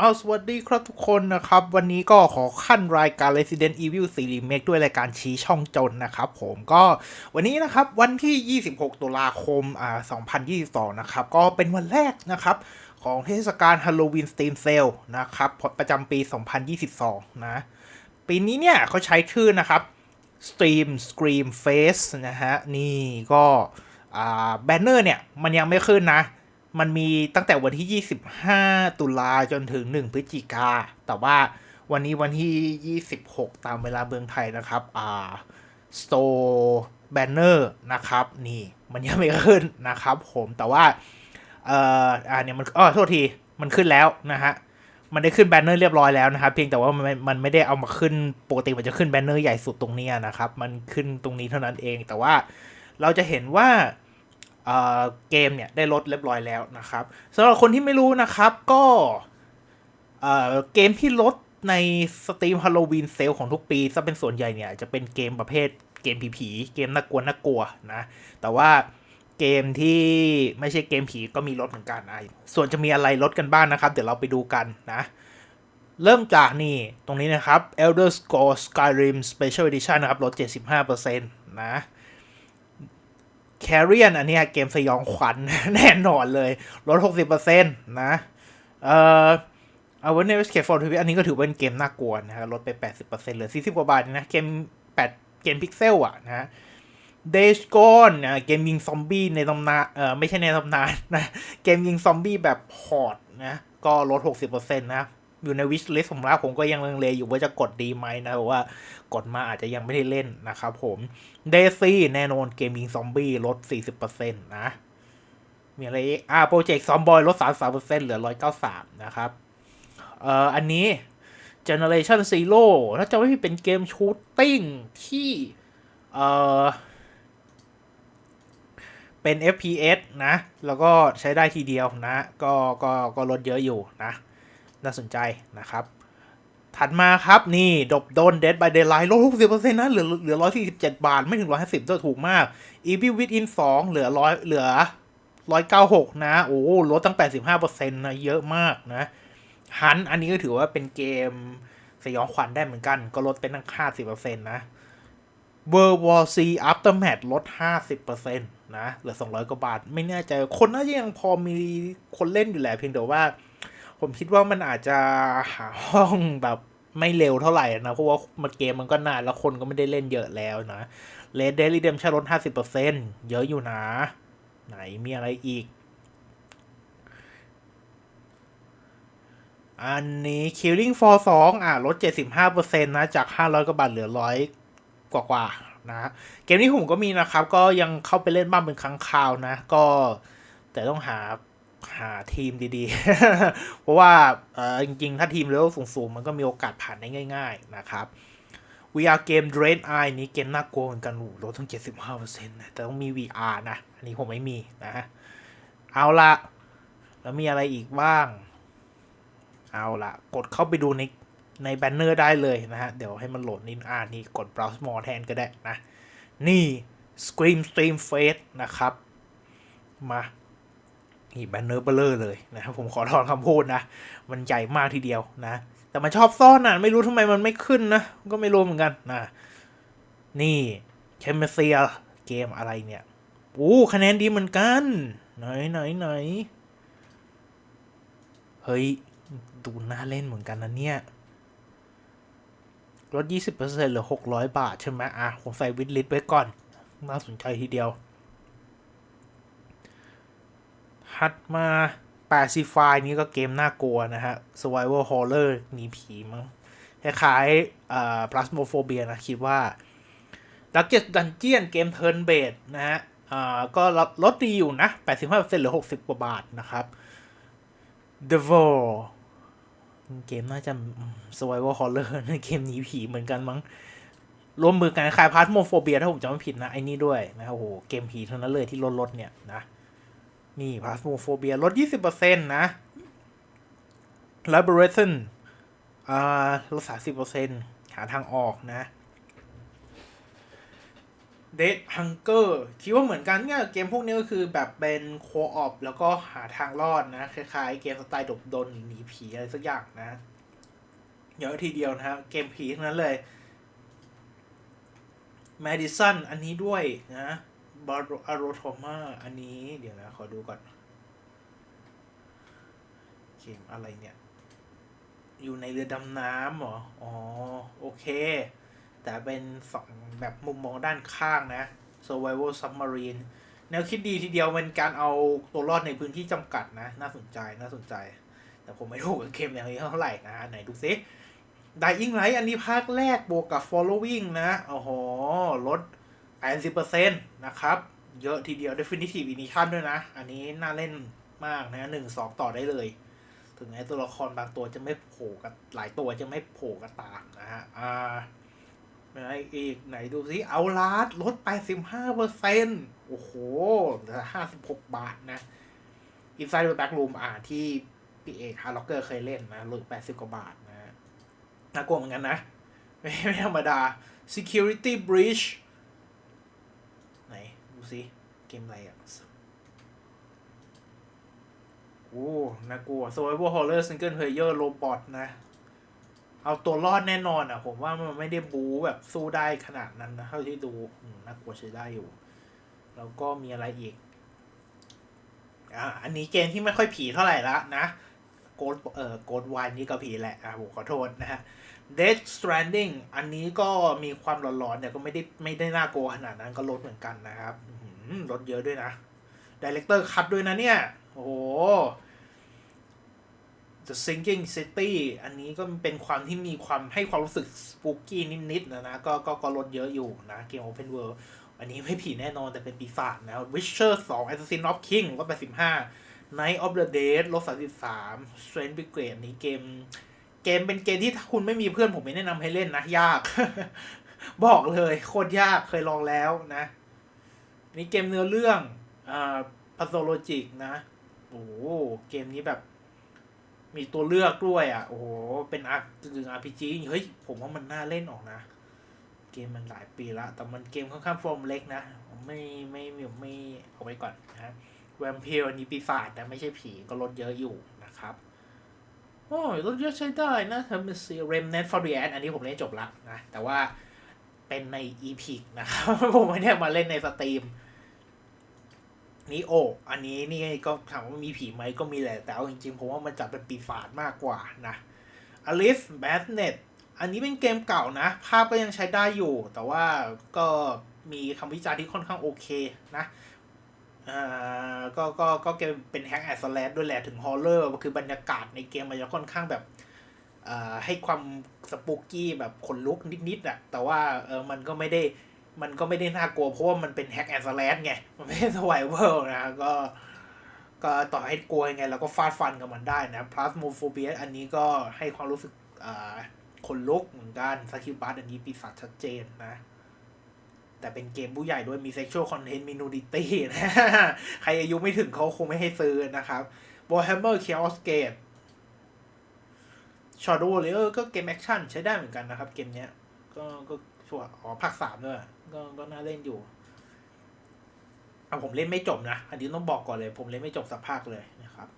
เอาสวัสดีครับทุกคนนะครับ วันนี้ก็ขอขั้นรายการ Resident Evil 4 Remake ด้วยรายการชี้ช่องจนนะครับผมก็วันนี้นะครับวันที่ 26 ตุลาคมอ่า2022 นะครับ ก็เป็นวันแรกนะครับของเทศกาล Halloween Steam Sale นะครับประจำปี 2022 นะ ปีนี้เนี่ยเขาใช้ชื่อนะครับ Stream Scream Face นะฮะ นี่ก็อ่าแบนเนอร์เนี่ย มันยังไม่ขึ้นนะ มันมีตั้งแต่วันที่ 25 ตุลาจนถึง 1 พฤศจิกา แต่ว่าวันนี้วันที่ 26 ตามเวลาเมืองไทยนะครับ อ่า Store Banner นะครับ นี่มันยังไม่ขึ้นนะครับผมแต่ว่า เอ่ออ่าเนี่ยมันอ๋อโทษที มันขึ้นแล้วนะฮะ มันได้ขึ้นแบนเนอร์เรียบร้อยแล้วนะครับ เพียงแต่ว่ามันมันไม่ได้เอามาขึ้นปกติมันจะขึ้นแบนเนอร์ใหญ่สุดตรงนี้นะครับ มันขึ้นตรงนี้เท่านั้นเองแต่ว่าเราจะเห็นว่า เเกมเนี่ยได้ลดเรียบร้อยแล้วนะครับสำหรับคนที่ไม่รู้นะครับก็เเกมที่ลดในสตรีมฮาโลวีนเซลของทุกปีซะเป็นส่วนใหญ่เนี่ย จะเป็นเกมประเภทเกมผีๆเกมน่ากลัวน่ากลัวนะแต่ว่าเกมที่ไม่ใช่เกมผีก็มีลดเหมือนกันอะส่วนจะมีอะไรลดกันบ้างนะครับ เดี๋ยวเราไปดูกันนะ เริ่มจากนี่ตรงนี้นะครับ Elder Scrolls Skyrim Special Edition นะครับลด 75%นะ แคเรียนอันนี้เกมสยองขวัญแน่นอนเลยลด60%นะเอ่อเอาวันนี้สเคฟอร์ทีอันนี้ก็ถือเป็นเกมน่ากลัวนะฮะลดไป 80%เหลือ 40 กว่าบาทนะ เกม 8 เกมพิกเซลอะนะฮะเดชกอนนะเกมยิงซอมบี้ในตำนานเอ่อไม่ใช่ในตำนานนะ เกมยิงซอมบี้แบบพอร์ตนะ ก็ลด 60%นะ อยู่ในวิชลิสผมแล้วผมก็ยังลังเลอยู่ว่าจะกดดีไหมนะเพราะว่ากดมาอาจจะยังไม่ได้เล่นนะครับผมเดซี่แน่นอนเกมยิงซอมบี้ลด 40%นะ มีอะไรอีกอ่าโปรเจกต์ซอมบอยลด 33%เหลือ 193 นะครับ เอ่ออันนี้ Generation Zero ถ้าจะไม่เป็นเกมชูตติ้งที่เอ่อเป็น FPS นะ แล้วก็ใช้ได้ทีเดียวนะ ก็ก็ก็ลดเยอะอยู่นะ น่าสนใจนะครับ ถัดมาครับนี่ ดบโดนเดดบายเดลไลน์ลดหกสิบเปอร์เซ็นต์นะ เหลือเหลือร้อยสี่สิบเจ็ดบาท ไม่ถึงร้อยห้าสิบถูกมากอีพีวิดอินสองเหลือร้อยเหลือร้อยเก้าหกนะ โอ้ลดตั้งแปดสิบห้าเปอร์เซ็นต์นะ เยอะมากนะฮันอันนี้ก็ถือว่าเป็นเกมสยองขวัญได้เหมือนกัน ก็ลดเป็นตั้งห้าสิบเปอร์เซ็นต์นะเวอร์วอลซีอัปเตอร์แมทลด 50%นะ เหลือสองร้อยกว่าบาท ไม่แน่ใจ คนน่าจะยังพอมีคนเล่นอยู่แหละ เพียงแต่ว่า ผมคิดว่ามันอาจจะหาห้องแบบไม่เร็วเท่าไหร่นะ เพราะว่ามันเกมมันก็นานแล้วคนก็ไม่ได้เล่นเยอะแล้วนะ Red Dead Redemption ลด50%เซ็นเยอะอยู่นะ ไหนมีอะไรอีก อันนี้ Killing for 2อะลด 75%นะ จาก 500 กว่าบาทเหลือ 100 กว่ากว่านะเกมนี้ผมก็มีนะครับ ก็ยังเข้าไปเล่นบ้างเป็นครั้งคราวนะ ก็แต่ต้องหา หาทีมดีๆ เพราะว่าจริงๆ ถ้าทีมเลเวลสูงๆ มันก็มีโอกาสผ่านได้ง่าย ๆ นะครับ VR Game Dread Eye นี้เกมน่ากลัวเหมือนกันโอ้ลดทั้ง75%นะแต่ต้องมี VR นะ อันนี้ผมไม่มีนะ เอาละแล้วมีอะไรอีกบ้าง เอาละกดเข้าไปดูในในแบนเนอร์ได้เลยนะฮะ เดี๋ยวให้มันโหลดนิดอ่านี่กด browse more แทนก็ได้นะ นี่ Scream Stream Face นะครับ มา นี่แบนเนอร์เบลเลอร์เลยนะครับผมขอถอนคำพูดนะ มันใหญ่มากทีเดียวนะ แต่มันชอบซ่อนอะ ไม่รู้ทำไมมันไม่ขึ้นนะ ก็ไม่รู้เหมือนกันนะ นี่เคมเซียเกมอะไรเนี่ยโอ้คะแนนดีเหมือนกัน ไหนไหนไหนเฮ้ย ดูน่าเล่นเหมือนกันนะเนี่ยลด20%เหลือ 600 บาท ใช่ไหมอะ ผมใส่วิดลิสไว้ก่อน น่าสนใจทีเดียว ถัดมา Pacify นี่ก็เกมน่ากลัวนะฮะ Survival Horror หนีผีมั้งคล้ายๆเอ่อ Plasmophobia นะ คิดว่า Darkest Dungeon เกม Turn Based นะฮะอ่าก็ลดลดดีอยู่นะ 85%เหลือ 60 กว่าบาทนะครับ Devil เกมน่าจะ Survival Horror เกมหนีผีเหมือนกันมั้งรวมมือกันคลายพาร์ทโมโฟเบียถ้าผมจำไม่ผิดนะ ไอ้นี่ด้วยนะโอ้โหเกมผีเท่านั้นเลยที่ลดลดเนี่ยนะ นี่พาสโมโฟเบียลด 20%นะ Liberation อ่าลด 30%หาทางออกนะ Dead Hunger คิดว่าเหมือนกันเนี่ยเกมพวกนี้ก็คือแบบเป็นโคออปแล้วก็หาทางรอดนะ คล้ายๆ เกมสไตล์ดบดนหนีผีอะไรสักอย่างนะเยอะทีเดียวนะฮะเกมผีทั้งนั้นเลย Madison อันนี้ด้วยนะ บาร์อารโทมาอันนี้เดี๋ยวนะ ขอดูก่อน เกมอะไรเนี่ย อยู่ในเรือดำน้ำเหรอ อ๋อ โอเค แต่เป็นสองแบบมุมมองด้านข้างนะ survival submarine แนวคิดดีทีเดียวเป็นการเอาตัวรอดในพื้นที่จำกัดนะ น่าสนใจน่าสนใจ แต่ผมไม่รู้กับเกมแนวนี้เท่าไหร่นะไหนดูซิ Dying Light อันนี้ภาคแรกบวกกับ following นะโอ้โหลด 80%นะครับ เยอะทีเดียว definitive edition ด้วยนะ อันนี้น่าเล่นมากนะหนึ่งสองต่อได้เลย ถึงแม้ตัวละครบางตัวจะไม่โผล่กับหลายตัวจะไม่โผล่กับตามนะฮะ อ่าไหนอีกไหนดูซิเอาลาดลดไปสิบห้าเปอร์เซ็นโอ้โหเหลือห้าสิบหกบาทนะ Inside the Back Room อ่าที่พี่เอกฮาร์ล็อกเกอร์เคยเล่นนะลดแปดสิบกว่าบาทนะน่ากลัวเหมือนกันนะ ไม่ธรรมดา Security Breach สิเกมอะไรอะโอ้น่ากลัว Survival Horror Single Player Robot นะ เอาตัวรอดแน่นอนอะ ผมว่ามันไม่ได้บูแบบสู้ได้ขนาดนั้นนะ เท่าที่ดูน่ากลัวใช้ได้อยู่ แล้วก็มีอะไรอีก อ่าอันนี้เกมที่ไม่ค่อยผีเท่าไหร่ละนะโกดเอ่อโกดวายนี่ก็ผีแหละ อะผมขอโทษนะฮะ Death Stranding อันนี้ก็มีความหลอนๆแต่ยก็ไม่ได้ไม่ได้น่ากลัวขนาดนั้นก็ลดเหมือนกันนะครับลดเยอะด้วยนะ Director Cut ด้วยนะเนี่ย โอ้โห The Sinking City อันนี้ก็เป็นความที่มีความให้ความรู้สึกสปูกี้นิดๆนะนะก็ก็ก็ลดเยอะอยู่นะเกม Open World อันนี้ไม่ผีแน่นอนแต่เป็นปีศาจนะ Witcher 2 Assassin of King ลดไป15 Night of the Dead ลด33 Strange Brigade นี้เกม เกมเป็นเกมที่ถ้าคุณไม่มีเพื่อนผมไม่แนะนำให้เล่นนะ ยาก บอกเลยโคตรยากเคยลองแล้วนะนี่เกมเนื้อเรื่องอ่าพัซโลจิกนะโอ้เกมนี้แบบ มีตัวเลือกด้วยอะ โอ้โห เป็นอาร์ถึง RPG เฮ้ย ผมว่ามันน่าเล่นออกนะ เกมมันหลายปีละ แต่มันเกมค่อนข้างฟอร์มเล็กนะ ไม่ไม่ไม่ไม่เอาไว้ก่อนนะแวมเพลอันนี้ปีศาจนะไม่ใช่ผีก็ลดเยอะอยู่นะครับ โอ้ยรถเยอะใช้ได้นะทำเป็นซีเรมเนตฟอร์เรียนอันนี้ผมเล่นจบละนะ แต่ว่าเป็นใน e p ิกนะครับ ผมไม่ได้มาเล่นในสตรีมนี่โออันนี้นี่ก็ถามว่ามีผีไหมก็มีแหละ แต่เอาจริงๆ ผมว่ามันจัดเป็นปีศาจมากกว่านะ Alice b a t n e t อันนี้เป็นเกมเก่านะ ภาพก็ยังใช้ได้อยู่ แต่ว่าก็มีคำวิจารณ์ที่ค่อนข้างโอเคนะ ก็ก็ก็เกมเป็นแฮกแอดสแลดด้วยแหละถึงฮอลเลอร์คือบรรยากาศในเกมมันจะค่อนข้างแบบอ่าให้ความสปูกี้แบบขนลุกนิดๆอะแต่ว่าเออมันก็ไม่ได้มันก็ไม่ได้น่ากลัวเพราะว่ามันเป็นแฮกแอดสแลดไง มันไม่ใช่สไวเวอร์นะก็ ก็ต่อให้กลัวยังไงเราก็ฟาดฟันกับมันได้นะ พลาสโมโฟเบียอันนี้ก็ให้ความรู้สึกอ่าขนลุกเหมือนกันสกิบัสอันนี้ปีศาจชัดเจนนะ แต่เป็นเกมผู้ใหญ่ด้วยมี sexual content มี nudity นะใครอายุไม่ถึงเขาคงไม่ให้ซื้อนะครับ Warhammer Chaos Gate Shadow Warrior ก็เกมแอคชั่นใช้ได้เหมือนกันนะครับ เกมเนี้ย ก็ก็ชัวอ๋อภาคสามด้วยก็ก็น่าเล่นอยู่เอาผมเล่นไม่จบนะ อันนี้ต้องบอกก่อนเลย ผมเล่นไม่จบสักภาคเลยนะครับ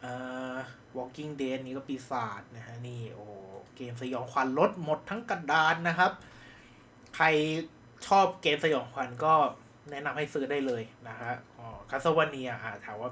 เอ่อ Walking Dead นี่ก็ปีศาจนะฮะนี่โอ้เกมสยองขวัญลดหมดทั้งกระดานนะครับ ใคร ชอบเกมสยองขวัญก็แนะนำให้ซื้อได้เลยนะฮะอ๋อคาสวาเนียอ่าถามว่า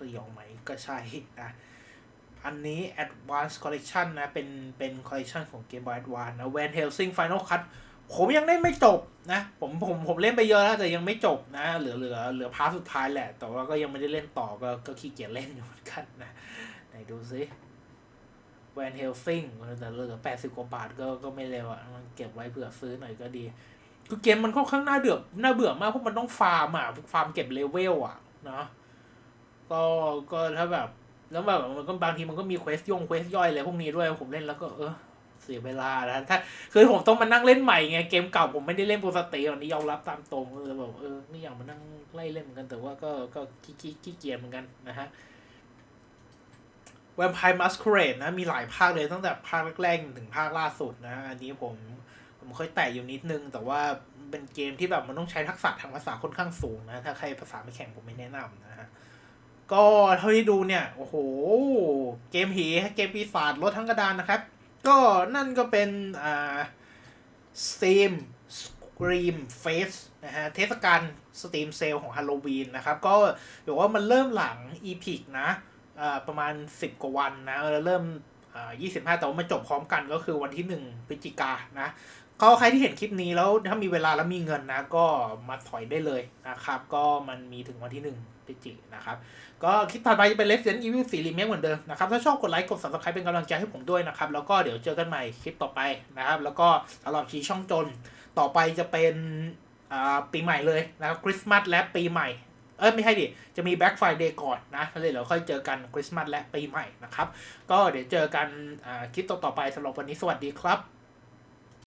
สยองไหมก็ใช่นะอันนี้ Advanced Collection นะ เป็น เป็น collection ของ Game Boy Advance นะ Van Helsing Final Cut ผมยังเล่นไม่จบนะ ผม ผม ผมเล่นไปเยอะแล้วแต่ยังไม่จบนะ เหลือ เหลือ เหลือพาร์ทสุดท้ายแหละ แต่ว่าก็ยังไม่ได้เล่นต่อ ก็ ก็ขี้เกียจเล่นอยู่เหมือนกันนะ ไหนดูซิแวนเฮลซิงแต่เหลือแปดสิบกว่าบาทก็ ก็ไม่เร็วอะมันเก็บไว้เผื่อซื้อหน่อยก็ดี คือเกมมันค่อนข้างน่าเดือดน่าเบื่อมากเพราะมันต้องฟาร์มอะฟาร์มเก็บเลเวลอะเนาะก็ก็ถ้าแบบ แล้วแบบมันก็บางทีมันก็มีเควสย่งเควสย่อยอะไรพวกนี้ด้วยผมเล่นแล้วก็เออเสียเวลาแล้วถ้าคือผมต้องมานั่งเล่นใหม่ไงเกมเก่าผมไม่ได้เล่นปกติอันนี้ยอมรับตามตรงเออแบบเออไม่อยากมานั่งไล่เล่นเหมือนกันแต่ว่าก็ก็ขี้ขี้ขี้เกียจเหมือนกันนะฮะ Vampire Masquerade นะมีหลายภาคเลยตั้งแต่ภาคแรกๆถึงภาคล่าสุดนะ อันนี้ผม ผมเคยแตะอยู่นิดนึง แต่ว่าเป็นเกมที่แบบมันต้องใช้ทักษะทางภาษาค่อนข้างสูงนะ ถ้าใครภาษาไม่แข็งผมไม่แนะนำนะฮะ ก็เท่าที่ดูเนี่ย โอ้โห เกมผีเกมปีศาจลดทั้งกระดานนะครับ ก็นั่นก็เป็นอ่า Steam Scream Face นะฮะ เทศกาล Steam Sale ของฮาโลวีนนะครับ ก็เดี๋ยวว่ามันเริ่มหลัง Epic นะประมาณ 10 กว่าวันนะแล้วเริ่ม 25 แต่ว่ามันจบพร้อมกันก็คือวันที่ 1 พฤศจิกายนนะ ก็ใครที่เห็นคลิปนี้แล้วถ้ามีเวลาแล้วมีเงินนะ ก็มาถอยได้เลยนะครับ ก็มันมีถึงวันที่1พฤศจิกายนนะครับ ก็คลิปถัดไปจะเป็น Resident Evil 4 Remake เหมือนเดิมนะครับ ถ้าชอบกดไลค์กด subscribe เป็นกำลังใจให้ผมด้วยนะครับ แล้วก็เดี๋ยวเจอกันใหม่คลิปต่อไปนะครับ แล้วก็สำหรับชีช่องจนต่อไปจะเป็นอ่าปีใหม่เลยนะครับคริสต์มาสและปีใหม่ เอ้ยไม่ใช่ดิ จะมี Black Friday ก่อนนะแล้วเดี๋ยวค่อยเจอกันคริสต์มาสและปีใหม่นะครับ ก็เดี๋ยวเจอกันอ่าคลิปต่อๆไปสำหรับวันนี้สวัสดีครับ